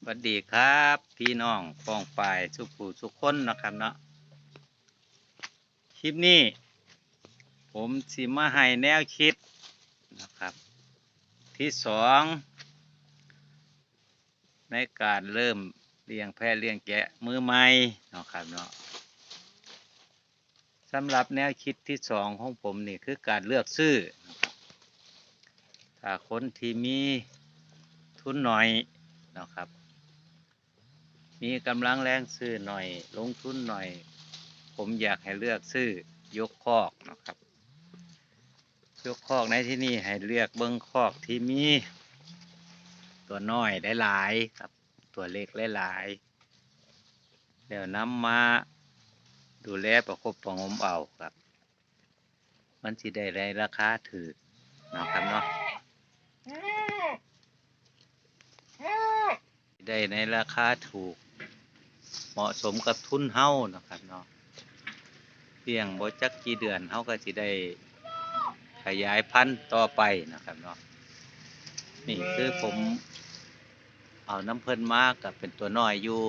สวัสดีครับ พี่น้องฟองฝ่ายสุขูสุขคนนะครับเนาะคลิปนี้ ผมสิมาให้แนวคิดนะครับ ที่สองในการเริ่มเลี้ยงแพะเลี้ยงแกะมือใหม่นะครับเนาะสำหรับแนวคิดที่สองของผมนี่คือการเลือกซื้อถ้าคนที่มีทุนหน่อยนะครับ มีกำลังแรงซื้อหน่อย ลงทุนหน่อย ผมอยากให้เลือกซื้อยกคอกนะครับ ยกคอกในที่นี่ให้เลือกเบิ้งคอกที่มี ตัวน้อยได้หลายครับ ตัวเล็กได้หลาย เดี๋ยวนำมาดูแลประคบประงมเอาครับ มันสิได้ในราคาถือนะครับเนาะได้ในราคาถูก เหมาะสมกับทุนเฮ้านะครับเนาะเพียงบ่จักกี่เดือนเฮ้าก็สิได้ขยายพันธุ์ต่อไปนะครับเนาะนี่คือผมเอาน้ำเพิ่นมากับเป็นตัวน้อยอยู่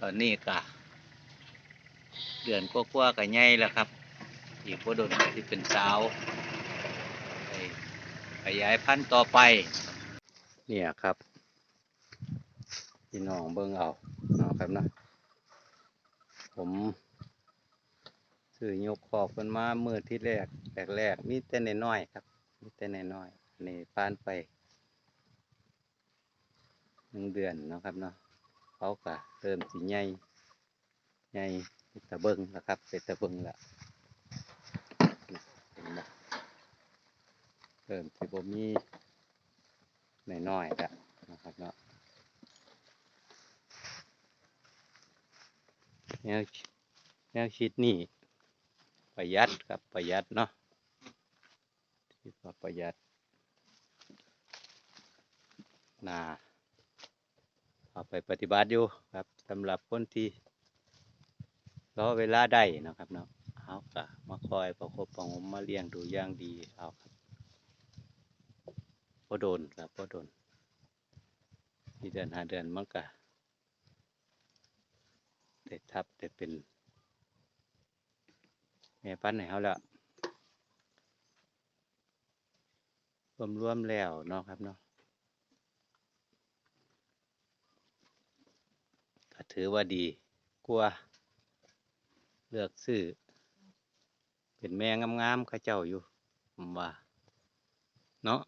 ตอนนี้ก็เดือนกว่าๆก็ใหญ่แล้วครับ อีกบ่โดนก็สิเป็นสาวขยายพันธุ์ต่อไป เนี่ยครับ พี่น้องเบิ่งเอาเนาะครับเนาะผมซื้อยกขอบกันมาเมื่อที่แรกแรกแรกๆมีแต่นน้อยครับมีแต่นน้อยๆอันนี่ผ่านไปหนึ่งเดือนเนาะครับเนาะเขาก็เริ่มสิใหญ่ใหญ่เป็นตะเบิงแล้วครับเป็นตะเบิงละนะเห็นบ่เริ่มสิบ่มีน้อยๆแล้วนะครับเนาะ แนวแนวคิดนี่ประหยัดครับประหยัดเนาะคิดว่าประหยัดน่าเอาไปปฏิบัติอยู่ครับสำหรับคนที่รอเวลาได้นะครับเนาะเอากะมาคอยประคบประงมมาเลี้ยงดูอย่างดีเอาครับพอโดนครับพอโดนที่เดือนหาเดือนมันก็ ได้ทับได้เป็นแม่พันธุ์ให้เขาแล้วรวมรวมแล้วเนาะครับเนาะก็ถือว่าดีกว่าเลือกซื้อเป็นแม่งามๆข้าเจ้าอยู่ผมว่า เนาะ